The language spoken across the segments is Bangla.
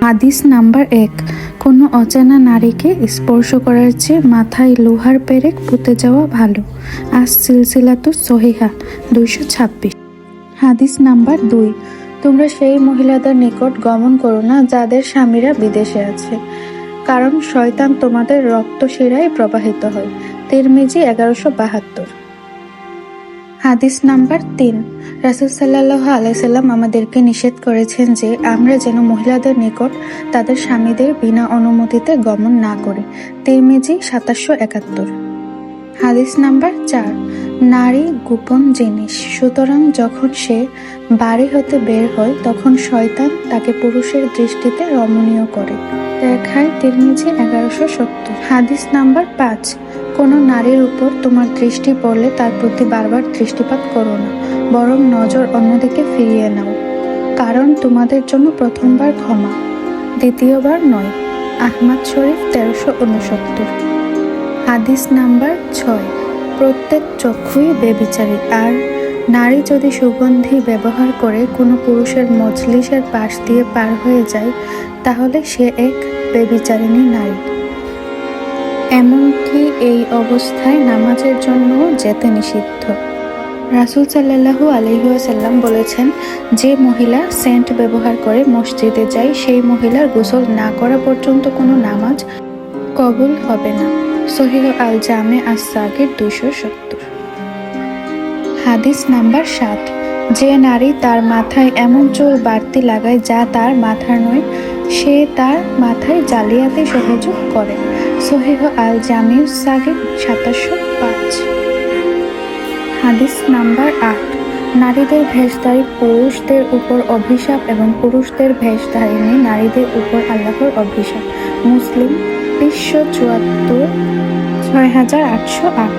হাদিস নাম্বার এক। কোনো অচেনা নারীকে স্পর্শ করার চেয়ে মাথায় লোহার পেরেক পুঁতে যাওয়া ভালো। আজ সিলসিলাতু সহিহা, দুইশো ছাব্বিশ। হাদিস নাম্বার দুই। তোমরা সেই মহিলাদের নিকট গমন করো না, যাদের স্বামীরা বিদেশে আছে। কারণ শয়তান তোমাদের রক্ত শিরায় প্রবাহিত হয়। তিরমিজি এগারোশো বাহাত্তর। হাদিস নাম্বার তিন। রাসুল সাল্লাহ আলাইসাল্লাম আমাদেরকে নিষেধ করেছেন যে আমরা যেন মহিলাদের নিকট তাদের স্বামীদের বিনা অনুমতিতে গমন না করি। তিরমিজি সাতাশশো একাত্তর। হাদিস নাম্বার চার, নারী গোপন জিনিস। সুতরাং যখন সে বাড়ি হতে বের হয়, তখন শয়তান তাকে পুরুষের দৃষ্টিতে রমণীয় করে। দেখায় তিরমিজি এগারোশো সত্তর। হাদিস নাম্বার পাঁচ কোনো নারীর উপর তোমার দৃষ্টি পড়লে তার প্রতি বারবার দৃষ্টিপাত করো না, বরং নজর অন্যদিকে ফিরিয়ে নাও। কারণ তোমাদের জন্য প্রথমবার ক্ষমা, দ্বিতীয়বার নয়। আহমদ শরীফ তেরোশো উনসত্তর। হাদিস নাম্বার ছয়, প্রত্যেক চক্ষুই বেবিচারী আর নারী যদি সুগন্ধি ব্যবহার করে কোনো পুরুষের মজলিসের পাশ দিয়ে পার হয়ে যায়, তাহলে সে এক বেবিচারিণী নারী। এমনকি এই অবস্থায় নামাজের জন্য যেতে নিষিদ্ধ। রাসুল সাল্লাহু আলহিহাসাল্লাম বলেছেন, যে মহিলা সেন্ট ব্যবহার করে মসজিদে যায়, সেই মহিলার গোসল না করা পর্যন্ত কোনো নামাজ কবুল হবে না। সহিহ আল জামে আসাগের দুশো সত্তর। হাদিস নাম্বার সাত, যে নারী তার মাথায় এমন চুল বাড়তি লাগায় যা তার মাথার নয়, সে তার মাথায় জালিয়াতি সহযোগ করে। সহিহ আল জামিউ সাগের সাতাশশো পাঁচ। হাদিস নাম্বার আট, নারীদের ভেষধারী পুরুষদের উপর অভিশাপ এবং পুরুষদের ভেষধারিণী নারীদের উপর আল্লাহর অভিশাপ। মুসলিম, বিশ্ব চুয়াত্তর, ছয় হাজার আটশো আট।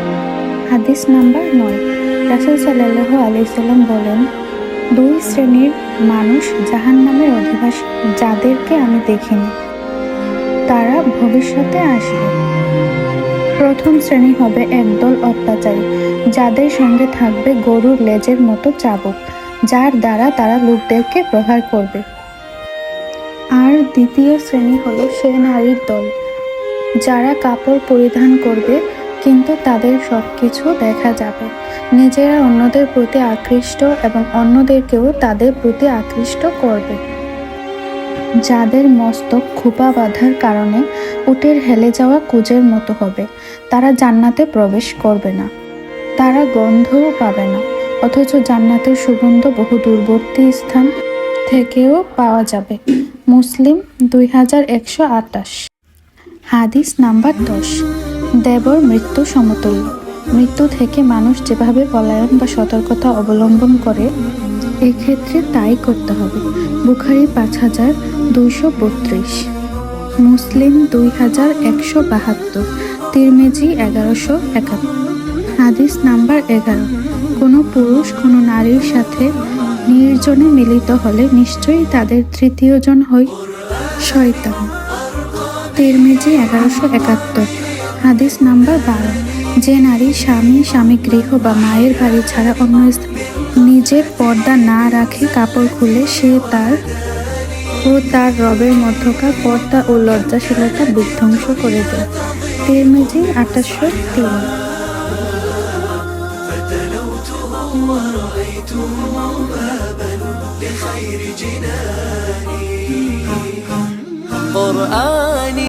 হাদিস নাম্বার নয়, রাসুল সাল্লাহ আলাইসাল্লাম বলেন, দুই শ্রেণির মানুষ জাহান নামের অধিবাসী, যাদেরকে আমি দেখিনি। তারা ভবিষ্যতে আসবে। প্রথম শ্রেণি হবে একদল অত্যাচারী, যাদের সঙ্গে থাকবে গরুর লেজের মতো চাবুক, যার দ্বারা তারা লোকদেরকে প্রহার করবে। আর দ্বিতীয় শ্রেণি হলো সে নারীর দল। যারা কাপড় পরিধান করবে, কিন্তু তাদের সব কিছু দেখা যাবে। নিজেরা অন্যদের প্রতি আকৃষ্ট এবং অন্যদেরকেও তাদের প্রতি আকৃষ্ট করবে। যাদের মস্তক খোপা বাঁধার কারণে উটের হেলে যাওয়া কুজের মতো হবে, তারা জান্নাতে প্রবেশ করবে না। তারা গন্ধও পাবে না, অথচ জান্নাতের সুগন্ধ বহু দূরবর্তী স্থান থেকেও পাওয়া যাবে। মুসলিম দুই হাজার একশো আটাশ হাদিস নাম্বার দশ। দেবর মৃত্যু সমতুল্য। মৃত্যু থেকে মানুষ যেভাবে পলায়ন বা সতর্কতা অবলম্বন করে এক্ষেত্রে তাই করতে হবে। বুখারি পাঁচ হাজার দুইশো বত্রিশ। মুসলিম দুই হাজার একশো বাহাত্তর। তিরমেজি এগারোশো একাত্তর। হাদিস নাম্বার এগারো। কোনো পুরুষ কোনো নারীর সাথে নির্জনে মিলিত হলে নিশ্চয়ই তাদের তৃতীয় জন হই শয়তান। তিরমেজি এগারোশো একাত্তর। হাদিস নাম্বার বারো। যে নারী স্বামী স্বামী গৃহ বা মায়ের বাড়ি ছাড়া অন্য স্থানে নিজের পর্দা না রাখে কাপড় খুলে সে তার ও তার রবের মধ্যকার পর্দা ও লজ্জাশীলতা বিধ্বংস করে দেয় তিরমিজি আঠাশশো তিন قرآني